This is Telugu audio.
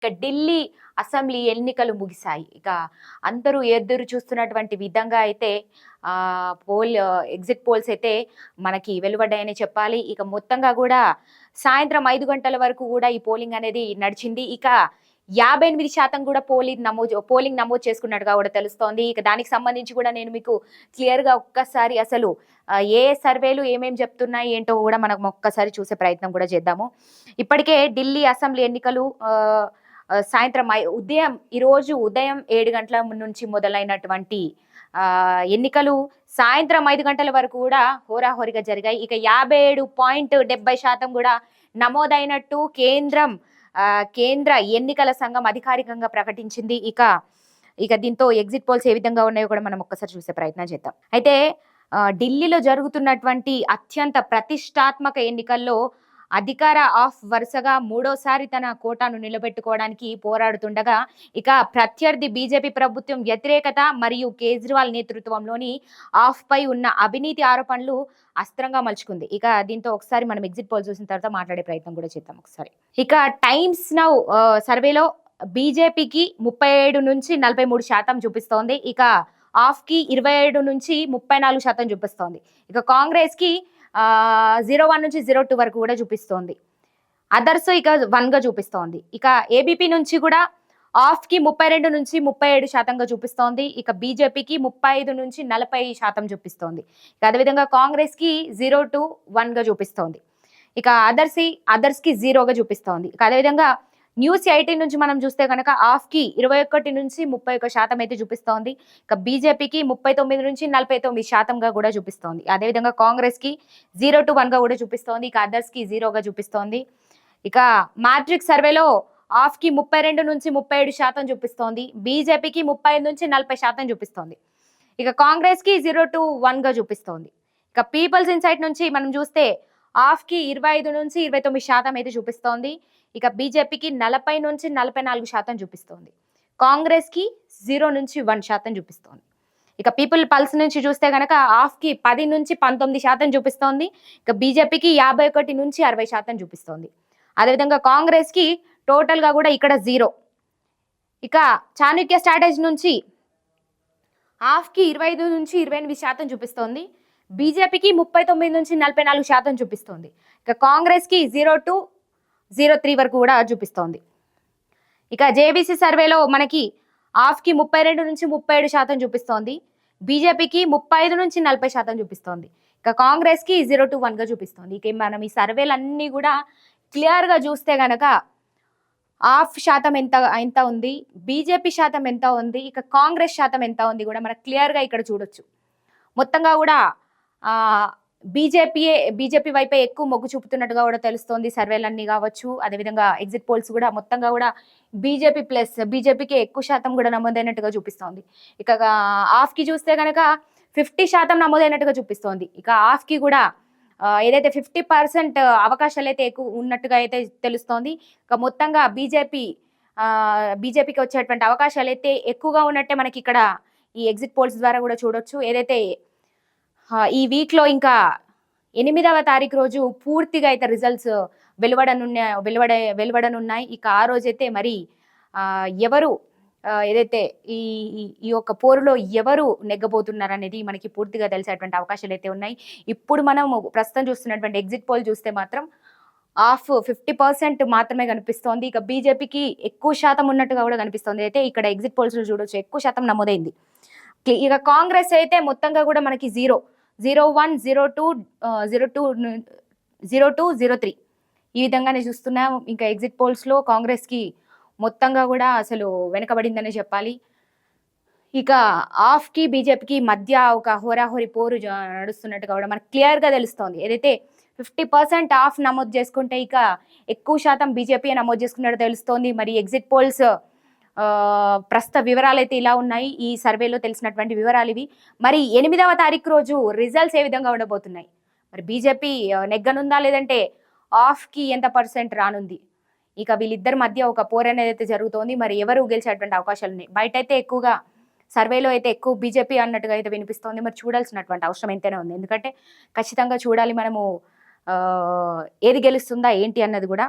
ఇక ఢిల్లీ అసెంబ్లీ ఎన్నికలు ముగిశాయి. ఇక అందరూ ఎదురు చూస్తున్నటువంటి విధంగా అయితే పోల్ ఎగ్జిట్ పోల్స్ అయితే మనకి వెలువడ్డాయని చెప్పాలి. ఇక మొత్తంగా కూడా సాయంత్రం ఐదు గంటల వరకు కూడా ఈ పోలింగ్ అనేది నడిచింది. ఇక యాభై ఎనిమిది శాతం కూడా పోలింగ్ నమోదు పోలింగ్ నమోదు చేసుకున్నట్టుగా కూడా తెలుస్తోంది. ఇక దానికి సంబంధించి కూడా నేను మీకు క్లియర్గా ఒక్కసారి అసలు ఏ సర్వేలు ఏమేమి చెప్తున్నాయి ఏంటో కూడా మనం ఒక్కసారి చూసే ప్రయత్నం కూడా చేద్దాము. ఇప్పటికే ఢిల్లీ అసెంబ్లీ ఎన్నికలు సాయంత్రం ఐ- ఉదయం ఈరోజు ఉదయం ఏడు గంటల నుంచి మొదలైనటువంటి ఎన్నికలు సాయంత్రం ఐదు గంటల వరకు కూడా హోరాహోరీగా జరిగాయి. ఇక యాభై ఏడు పాయింట్ డెబ్బై శాతం కూడా నమోదైనట్టు కేంద్రం కేంద్ర ఎన్నికల సంఘం అధికారికంగా ప్రకటించింది. ఇక ఇక దీంతో ఎగ్జిట్ పోల్స్ ఏ విధంగా ఉన్నాయో కూడా మనం ఒక్కసారి చూసే ప్రయత్నం చేద్దాం. అయితే ఢిల్లీలో జరుగుతున్నటువంటి అత్యంత ప్రతిష్టాత్మక ఎన్నికల్లో అధికార ఆఫ్ వరుసగా మూడోసారి తన కోటాను నిలబెట్టుకోవడానికి పోరాడుతుండగా ఇక ప్రత్యర్థి బీజేపీ ప్రభుత్వం వ్యతిరేకత మరియు కేజ్రీవాల్ నేతృత్వంలోని ఆఫ్ పై ఉన్న అవినీతి ఆరోపణలు అస్త్రంగా మలుచుకుంది. ఇక దీంతో ఒకసారి మనం ఎగ్జిట్ పోల్ చూసిన తర్వాత మాట్లాడే ప్రయత్నం కూడా చేద్దాం ఒకసారి. ఇక టైమ్స్ నౌ సర్వేలో బీజేపీకి ముప్పై ఏడు నుంచి నలభై మూడు శాతం చూపిస్తోంది. ఇక ఆఫ్కి ఇరవై ఏడు నుంచి ముప్పై నాలుగు శాతం చూపిస్తోంది. ఇక కాంగ్రెస్కి జీరో వన్ నుంచి జీరో టూ వరకు కూడా చూపిస్తోంది. అదర్స్ ఇక వన్గా చూపిస్తోంది. ఇక ఏబీపీ నుంచి కూడా ఆఫ్కి ముప్పై రెండు నుంచి ముప్పై ఏడు శాతంగా చూపిస్తోంది. ఇక బీజేపీకి ముప్పై ఐదు నుంచి నలభై శాతం చూపిస్తోంది. ఇక అదేవిధంగా కాంగ్రెస్కి జీరో టు వన్గా చూపిస్తోంది. ఇక అదర్స్ అదర్స్కి జీరోగా చూపిస్తోంది. ఇక అదేవిధంగా న్యూస్ ఎయిటీన్ నుంచి మనం చూస్తే కనుక ఆఫ్కి ఇరవై ఒకటి నుంచి ముప్పై ఒక్క శాతం అయితే చూపిస్తోంది. ఇక బీజేపీకి ముప్పై తొమ్మిది నుంచి నలభై తొమ్మిది శాతంగా కూడా చూపిస్తోంది. అదేవిధంగా కాంగ్రెస్కి జీరో టు వన్గా కూడా చూపిస్తోంది. ఇక అదర్స్కి జీరోగా చూపిస్తోంది. ఇక మ్యాట్రిక్ సర్వేలో ఆఫ్కి ముప్పై రెండు నుంచి ముప్పై ఏడు శాతం చూపిస్తోంది. బీజేపీకి ముప్పై ఐదు నుంచి నలభై శాతం చూపిస్తోంది. ఇక కాంగ్రెస్కి జీరో టు వన్గా చూపిస్తోంది. ఇక పీపుల్స్ ఇన్సైట్ నుంచి మనం చూస్తే హాఫ్కి ఇరవై ఐదు నుంచి ఇరవై తొమ్మిది శాతం అయితే చూపిస్తోంది. ఇక బీజేపీకి నలభై నుంచి నలభై నాలుగు శాతం చూపిస్తోంది. కాంగ్రెస్కి జీరో నుంచి వన్ శాతం చూపిస్తోంది. ఇక పీపుల్ పల్స్ నుంచి చూస్తే కనుక హాఫ్కి పది నుంచి పంతొమ్మిది శాతం చూపిస్తోంది. ఇక బీజేపీకి యాభై ఒకటి నుంచి అరవై శాతం చూపిస్తోంది. అదేవిధంగా కాంగ్రెస్కి టోటల్గా కూడా ఇక్కడ జీరో. ఇక చాణక్య స్ట్రాటజీ నుంచి హాఫ్కి ఇరవై ఐదు నుంచి ఇరవై ఎనిమిది శాతం చూపిస్తోంది. బీజేపీకి ముప్పై తొమ్మిది నుంచి నలభై నాలుగు శాతం చూపిస్తోంది. ఇక కాంగ్రెస్కి జీరో టు జీరో త్రీ వరకు కూడా చూపిస్తోంది. ఇక జేబీసీ సర్వేలో మనకి ఆఫ్కి ముప్పై రెండు నుంచి ముప్పై ఏడు శాతం చూపిస్తోంది. బీజేపీకి ముప్పై ఐదు నుంచి నలభై శాతం చూపిస్తోంది. ఇక కాంగ్రెస్కి జీరో టు వన్గా చూపిస్తోంది. ఇక మనం ఈ సర్వేలు కూడా క్లియర్గా చూస్తే గనక ఆఫ్ శాతం ఎంత ఎంత ఉంది? బీజేపీ శాతం ఎంత ఉంది? ఇక కాంగ్రెస్ శాతం ఎంత ఉంది కూడా మనకు క్లియర్గా ఇక్కడ చూడొచ్చు. మొత్తంగా కూడా బీజేపీయే బీజేపీ వైపే ఎక్కువ మొగ్గు చూపుతున్నట్టుగా కూడా తెలుస్తోంది సర్వేలన్నీ కావచ్చు. అదేవిధంగా ఎగ్జిట్ పోల్స్ కూడా మొత్తంగా కూడా బీజేపీ ప్లస్ బీజేపీకి ఎక్కువ శాతం కూడా నమోదైనట్టుగా చూపిస్తోంది. ఇక ఆఫ్కి చూస్తే కనుక ఫిఫ్టీ శాతం నమోదైనట్టుగా చూపిస్తోంది. ఇక ఆఫ్కి కూడా ఏదైతే ఫిఫ్టీ పర్సెంట్ అవకాశాలు అయితే ఎక్కువ ఉన్నట్టుగా అయితే తెలుస్తోంది. ఇక మొత్తంగా బీజేపీ బీజేపీకి వచ్చేటువంటి అవకాశాలు అయితే ఎక్కువగా ఉన్నట్టే మనకి ఇక్కడ ఈ ఎగ్జిట్ పోల్స్ ద్వారా కూడా చూడొచ్చు. ఏదైతే ఈ వీక్లో ఇంకా ఎనిమిదవ తారీఖు రోజు పూర్తిగా అయితే రిజల్ట్స్ వెలువడనున్న వెలువడ వెలువడనున్నాయి. ఇక ఆ రోజైతే మరి ఎవరు ఏదైతే ఈ ఈ- యొక్క పోరులో ఎవరు నెగ్గబోతున్నారు అనేది మనకి పూర్తిగా తెలిసేటువంటి అవకాశాలు అయితే ఉన్నాయి. ఇప్పుడు మనం ప్రస్తుతం చూస్తున్నటువంటి ఎగ్జిట్ పోల్ చూస్తే మాత్రం ఆఫ్ ఫిఫ్టీ పర్సెంట్ మాత్రమే కనిపిస్తోంది. ఇక బీజేపీకి ఎక్కువ శాతం ఉన్నట్టుగా కూడా కనిపిస్తోంది. అయితే ఇక్కడ ఎగ్జిట్ పోల్స్ చూడొచ్చు ఎక్కువ శాతం నమోదైంది. ఇక కాంగ్రెస్ అయితే మొత్తంగా కూడా మనకి zero zero one zero two zero two zero two zero three. ఈ విధంగానే చూస్తున్నాం. ఇంకా ఎగ్జిట్ పోల్స్లో కాంగ్రెస్కి మొత్తంగా కూడా అసలు వెనకబడిందనే చెప్పాలి. ఇక ఆఫ్కి బీజేపీకి మధ్య ఒక హోరాహోరి పోరు నడుస్తున్నట్టుగా కూడా మనకు క్లియర్గా తెలుస్తోంది. ఏదైతే ఫిఫ్టీ పర్సెంట్ ఆఫ్ నమోదు చేసుకుంటే ఇక ఎక్కువ శాతం బీజేపీ నమోదు చేసుకున్నట్టు తెలుస్తోంది. మరి ఎగ్జిట్ పోల్స్ ప్రస్తుత వివరాలు అయితే ఇలా ఉన్నాయి. ఈ సర్వేలో తెలిసినటువంటి వివరాలు ఇవి. మరి ఎనిమిదవ తారీఖు రోజు రిజల్ట్స్ ఏ విధంగా ఉండబోతున్నాయి? మరి బీజేపీ నెగ్గనుందా? లేదంటే ఆఫ్కి ఎంత పర్సెంట్ రానుంది? ఇక వీళ్ళిద్దరి మధ్య ఒక పోర్ అనేది అయితే జరుగుతోంది. మరి ఎవరు గెలిచేటువంటి అవకాశాలు ఉన్నాయి? బయట అయితే ఎక్కువగా సర్వేలో అయితే ఎక్కువ బీజేపీ అన్నట్టుగా అయితే వినిపిస్తోంది. మరి చూడాల్సినటువంటి అవసరం ఎంతైనా ఉంది. ఎందుకంటే ఖచ్చితంగా చూడాలి మనము ఏది గెలుస్తుందా ఏంటి అన్నది కూడా